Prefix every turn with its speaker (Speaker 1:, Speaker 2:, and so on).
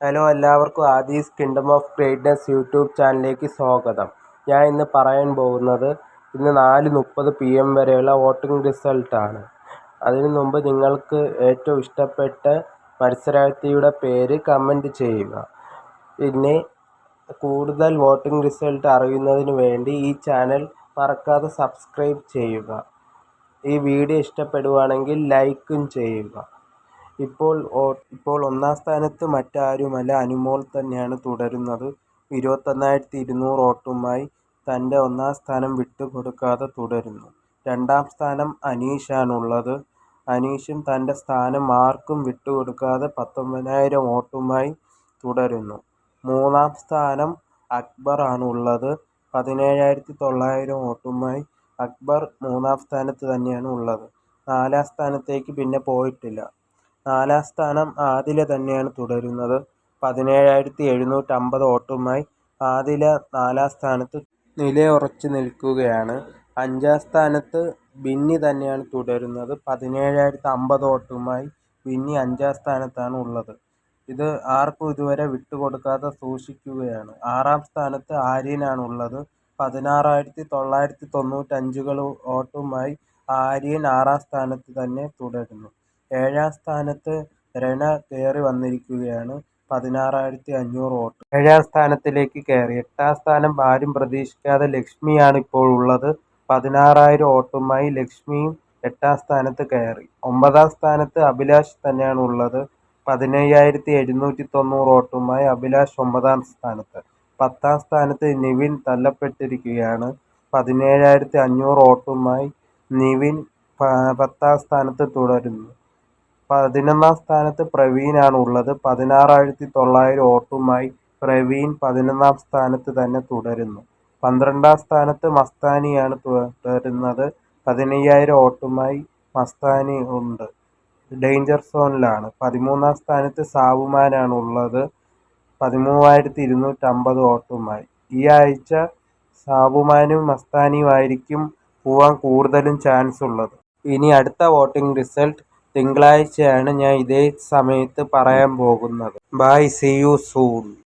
Speaker 1: Hello എല്ലാവർക്കും Aadhi's kingdom of greatness YouTube ചാനലിലേക്ക് സ്വാഗതം. ഞാൻ ഇന്ന് പറയാൻ പോകുന്നത് ഇന്ന് നാല് മുപ്പത് പി എം വരെയുള്ള വോട്ടിംഗ് റിസൾട്ടാണ് അതിനു മുമ്പ് നിങ്ങൾക്ക് ഏറ്റവും ഇഷ്ടപ്പെട്ട മത്സരാർത്ഥിയുടെ പേര് കമന്റ് ചെയ്യുക. പിന്നെ കൂടുതൽ വോട്ടിംഗ് റിസൾട്ട് അറിയുന്നതിന് വേണ്ടി ഈ ചാനൽ മറക്കാതെ സബ്സ്ക്രൈബ് ചെയ്യുക. ഈ വീഡിയോ ഇഷ്ടപ്പെടുകയാണെങ്കിൽ ലൈക്കും ചെയ്യുക. ഇപ്പോൾ ഇപ്പോൾ ഒന്നാം സ്ഥാനത്ത് മറ്റാരുമല്ല. അനുമോൾ തന്നെയാണ് തുടരുന്നത്. ഇരുപത്തൊന്നായിരത്തി ഇരുന്നൂറ് വോട്ടുമായി തന്റെ ഒന്നാം സ്ഥാനം വിട്ടുകൊടുക്കാതെ തുടരുന്നു. രണ്ടാം സ്ഥാനം അനീഷാണുള്ളത്. അനീഷും തന്റെ സ്ഥാനം ആർക്കും വിട്ടുകൊടുക്കാതെ പത്തൊമ്പതിനായിരം വോട്ടുമായി തുടരുന്നു. മൂന്നാം സ്ഥാനം അക്ബറാണുള്ളത് പതിനേഴായിരത്തി തൊള്ളായിരം വോട്ടുമായി അക്ബർ മൂന്നാം സ്ഥാനത്ത് തന്നെയാണ് ഉള്ളത്. നാലാം സ്ഥാനത്തേക്ക് പിന്നെ പോയിട്ടില്ല. നാലാം സ്ഥാനം ആദില തന്നെയാണ് തുടരുന്നത്. പതിനേഴായിരത്തി എഴുന്നൂറ്റമ്പത് വോട്ടുമായി ആദില നാലാം സ്ഥാനത്ത് നിലയുറച്ചു നിൽക്കുകയാണ്. അഞ്ചാം സ്ഥാനത്ത് ബിന്നി തന്നെയാണ് തുടരുന്നത്. പതിനേഴായിരത്തി അമ്പത് വോട്ടുമായി ബിന്നി അഞ്ചാം സ്ഥാനത്താണ് ഉള്ളത്. ഇത് ആർക്കും ഇതുവരെ വിട്ടുകൊടുക്കാതെ സൂക്ഷിക്കുകയാണ്. ആറാം സ്ഥാനത്ത് ആര്യനാണ് ഉള്ളത്. പതിനാറായിരത്തി തൊള്ളായിരത്തി തൊണ്ണൂറ്റഞ്ചുകൾ വോട്ടുമായി ആര്യൻ ആറാം സ്ഥാനത്ത് തന്നെ തുടരുന്നു. ഏഴാം സ്ഥാനത്ത് രണ കയറി വന്നിരിക്കുകയാണ്. പതിനാറായിരത്തി അഞ്ഞൂറ് വോട്ട്. ഏഴാം സ്ഥാനത്തിലേക്ക് കയറി. എട്ടാം സ്ഥാനം ആരും പ്രതീക്ഷിക്കാതെ ലക്ഷ്മിയാണ് ഇപ്പോൾ ഉള്ളത്. പതിനാറായിരം വോട്ടുമായി ലക്ഷ്മിയും എട്ടാം സ്ഥാനത്ത് കയറി. ഒമ്പതാം സ്ഥാനത്ത് അഭിലാഷ് തന്നെയാണ് ഉള്ളത്. പതിനയ്യായിരത്തി എഴുന്നൂറ്റി തൊണ്ണൂറ് വോട്ടുമായി അഭിലാഷ് ഒമ്പതാം സ്ഥാനത്ത്. പത്താം സ്ഥാനത്ത് നിവിൻ തല്ലപ്പെട്ടിരിക്കുകയാണ് പതിനേഴായിരത്തി അഞ്ഞൂറ് വോട്ടുമായി നിവിൻ പത്താം സ്ഥാനത്ത് തുടരുന്നു. പതിനൊന്നാം സ്ഥാനത്ത് പ്രവീണാണ് ഉള്ളത് പതിനാറായിരത്തി തൊള്ളായിരം വോട്ടുമായി പ്രവീൺ പതിനൊന്നാം സ്ഥാനത്ത് തന്നെ തുടരുന്നു. പന്ത്രണ്ടാം സ്ഥാനത്ത് മസ്താനിയാണ് തുടരുന്നത്. പതിനയ്യായിരം വോട്ടുമായി മസ്താനി ഉണ്ട്. ഡേഞ്ചർ സോണിലാണ്. പതിമൂന്നാം സ്ഥാനത്ത് സാബുമാനാണ് ഉള്ളത് പതിമൂവായിരത്തി ഇരുന്നൂറ്റമ്പത് വോട്ടുമായി. ഈ ആഴ്ച സാബുമാനും മസ്താനിയുമായിരിക്കും പോവാൻ കൂടുതലും ചാൻസ് ഉള്ളത് ഇനി അടുത്ത വോട്ടിംഗ് റിസൾട്ട് തിങ്കളാഴ്ചയാണ് ഞാൻ ഇതേ സമയത്ത് പറയാൻ പോകുന്നത്. By C you soon